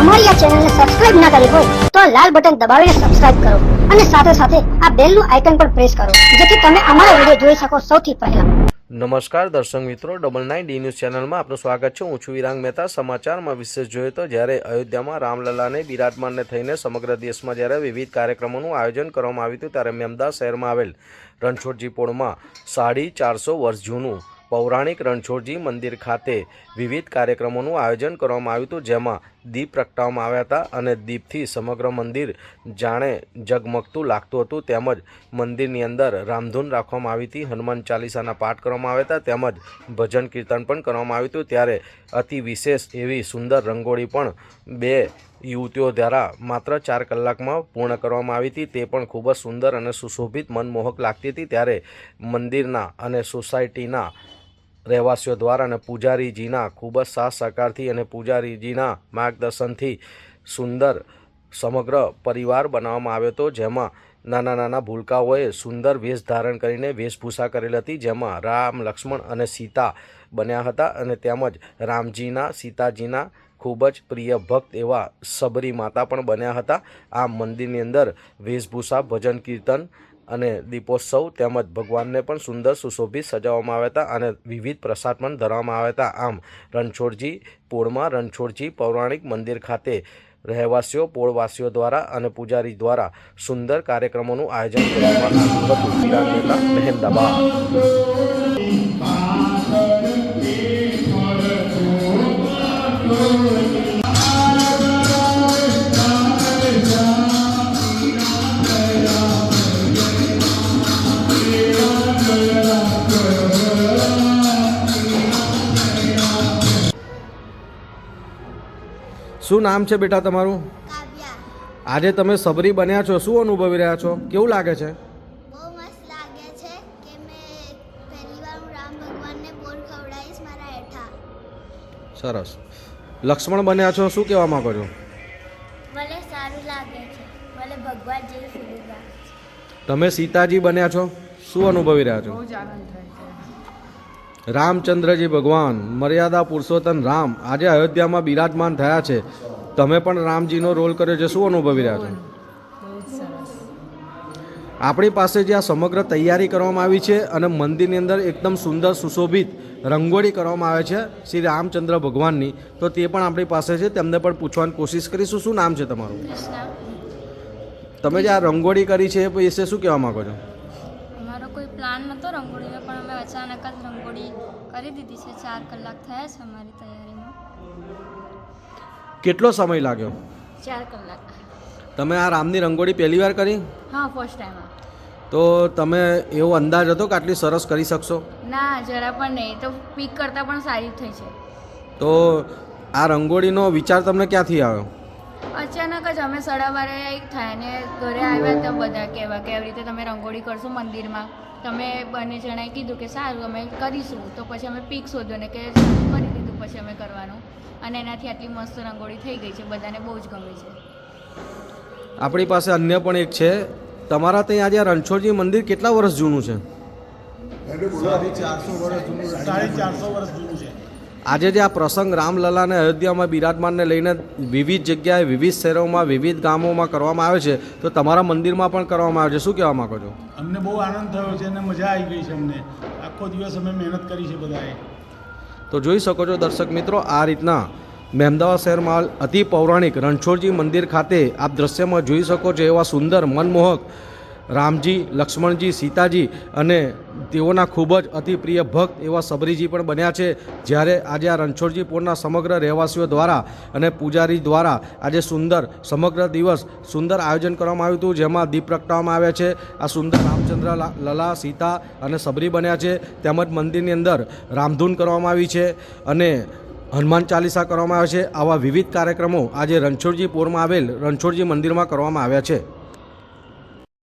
અમારી આ ચેનલને સબસ્ક્રાઇબ ના કરી હોય તો આ લાલ બટન દબાવીને સબસ્ક્રાઇબ કરો અને સાથે સાથે આ બેલનું આઇકન પણ પ્રેસ કરો, જેથી તમે અમારા વીડિયો જોઈ શકો સૌથી પહેલા. નમસ્કાર દર્શક મિત્રો ડબલ નાઇન ડી ન્યૂઝ ચેનલમાં આપનું સ્વાગત છે. હું છું વિરાંગ મહેતા. સમાચારમાં વિશેષ જોઈએ તો જ્યારે અયોધ્યામાં રામલલાને બિરાજમાનને થઈને સમગ્ર દેશમાં જ્યારે વિવિધ કાર્યક્રમોનું આયોજન કરવામાં આવ્યું હતું, ત્યારે મેમદા શહેરમાં આવેલ રણછોડજી પોળમાં સાડી ચારસો વર્ષ જૂનું પૌરાણિક રણછોડજી મંદિર ખાતે વિવિધ કાર્યક્રમોનું આયોજન કરવામાં આવ્યું હતું, જેમાં દીપ પ્રગટાવવામાં આવ્યા હતા અને દીપથી સમગ્ર મંદિર જાણે જગમગતું લાગતું હતું. તેમજ મંદિરની અંદર રામધૂન રાખવામાં આવી હતી. હનુમાન ચાલીસાના પાઠ કરવામાં આવ્યા હતા. તેમજ ભજન કીર્તન પણ કરવામાં આવ્યું હતું. ત્યારે અતિ વિશેષ એવી સુંદર રંગોળી પણ બે યુવતીઓ દ્વારા માત્ર ચાર કલાકમાં પૂર્ણ કરવામાં આવી હતી. તે પણ ખૂબ જ સુંદર અને સુશોભિત મનમોહક લાગતી હતી. ત્યારે મંદિરના અને સોસાયટીના રહેવાસીઓ દ્વારા અને પૂજારીજીના ખૂબ જ સાથ સહકારથી અને પૂજારીજીના માર્ગદર્શનથી સુંદર સમગ્ર પરિવાર બનાવવામાં આવ્યો હતો. જેમાં નાના નાના ભૂલકાઓએ સુંદર વેશ ધારણ કરીને વેશભૂષા કરેલી હતી. જેમાં રામ, લક્ષ્મણ અને સીતા બન્યા હતા અને તેમજ રામજીના, સીતાજીના ખૂબ જ પ્રિય ભક્ત એવા સબરી માતા પણ બન્યા હતા. આ મંદિરની અંદર વેશભૂષા, ભજન, કીર્તન અને દીપોત્સવ તેમજ ભગવાનને પણ સુંદર સુશોભિત સજાવવામાં આવ્યા હતા અને વિવિધ પ્રસાદ પણ ધરવામાં આવ્યા હતા. આમ, રણછોડજી પોળમાં રણછોડજી પૌરાણિક મંદિર ખાતે રહેવાસીઓ, પોળવાસીઓ દ્વારા અને પૂજારી દ્વારા સુંદર કાર્યક્રમોનું આયોજન કરવામાં આવ્યું હતું. શું નામ છે બેટા તમારું? આજે તમે સબરી બન્યા છો શું અનુભવી રહ્યા છો? કેવું લાગે છે? બહુ મસ્ત લાગે છે કે મેં પહેલી વાર હું રામ ભગવાનને બોલ ખવડાવીશ મારા હેઠા. સરસ. લક્ષ્મણ બન્યા છો શું કહેવા માંગો છો? મને સારું લાગે છે મને ભગવાન જેવી ફિલિંગ લાગે છે. તમે સીતાજી બન્યા છો શું અનુભવી રહ્યા છો. રામચંદ્રજી ભગવાન મર્યાદા પુરુષોત્તમ રામ આજે અયોધ્યામાં બિરાજમાન થયા છે. તમે પણ રામજીનો રોલ કર્યો છે શું અનુભવી રહ્યા છો? આપણી પાસે જે આ સમગ્ર તૈયારી કરવામાં આવી છે અને મંદિરની અંદર એકદમ સુંદર સુશોભિત રંગોળી કરવામાં આવે છે શ્રી રામચંદ્ર ભગવાનની તો તે પણ આપણી પાસે છે. તેમને પણ પૂછવાની કોશિશ કરીશું. શું નામ છે તમારું? તમે જે આ રંગોળી કરી છે એ વિશે શું કહેવા માંગો છો? અમારો કોઈ પ્લાન નહોતો રંગોળીનો પણ અમે અચાનક જ રંગોળી કરી દીધી છે. ચાર કલાક થયા છે અમારી તૈયારીમાં. કેટલો સમય લાગ્યો? ચાર કલાક. તમે આ રામની રંગોળી પહેલી વાર કરી? હા ફર્સ્ટ ટાઈમ તો તમે એવો અંદાજ હતો કે આટલી સરસ કરી શકશો? ના જરા પણ નહીં. તો પીક કરતાં પણ સારી થઈ છે. તો આ રંગોળીનો વિચાર તમને ક્યાંથી આવ્યો? અચાનક જ અમે સાડા બારે થયા ને ઘરે આવ્યા તો બધા કહેવા કે આવી રીતે તમે રંગોળી કરશો મંદિરમાં. તમે બંને જણાએ કીધું કે સારું અમે કરીશું. તો પછી અમે પીક શોધ્યો ને કે કરી દીધું પછી અમે કરવાનું. અને એનાથી આટલી મસ્ત રંગોળી થઈ ગઈ છે. બધાને બહુ જ ગમે છે. આપણી પાસે અન્ય પણ એક છે. તમારા ત્યાં આજે રણછોડજી મંદિર કેટલા વર્ષ જૂનું છે? સાડી ચારસો વર્ષ જૂનું. સાડી ચારસો વર્ષ જૂનું છે આજે જે આ પ્રસંગ રામલલાને અયોધ્યામાં બિરાજમાનને લઈને વિવિધ જગ્યાએ વિવિધ શહેરોમાં વિવિધ ગામોમાં કરવામાં આવે છે તો તમારા મંદિરમાં પણ કરવામાં આવે છે. શું કહેવા માંગો છો? અમને બહુ આનંદ થયો છે અને મજા આવી ગઈ છે અમને. આખો દિવસ અમે મહેનત કરી છે બધાએ. તો જોઈ શકો છો દર્શક મિત્રો આ રીતના મહેમદાવાદ શહેરમાં અતિ પૌરાણિક રણછોડજી મંદિર ખાતે આપ દ્રશ્યમાં જોઈ શકો છો એવા સુંદર મનમોહક રામજી લક્ષ્મણજી સીતાજી અને તેઓના ખૂબ જ અતિ પ્રિય ભક્ત એવા સબરીજી પણ બન્યા છે, જ્યારે આજે આ રણછોડજી પોળના સમગ્ર રહેવાસીઓ દ્વારા અને પૂજારી દ્વારા આજે સુંદર, સમગ્ર દિવસ સુંદર આયોજન કરવામાં આવ્યું હતું, જેમાં દીપ પ્રગટાવવામાં આવ્યા છે. આ સુંદર રામચંદ્ર લલા, સીતા અને સબરી બન્યા છે. તેમજ મંદિરની અંદર રામધૂન કરવામાં આવી છે અને હનુમાન ચાલીસા કરવામાં આવે છે. આવા વિવિધ કાર્યક્રમો આજે રણછોડજી પોરમાં આવેલ રણછોડજી મંદિરમાં કરવામાં આવ્યા છે.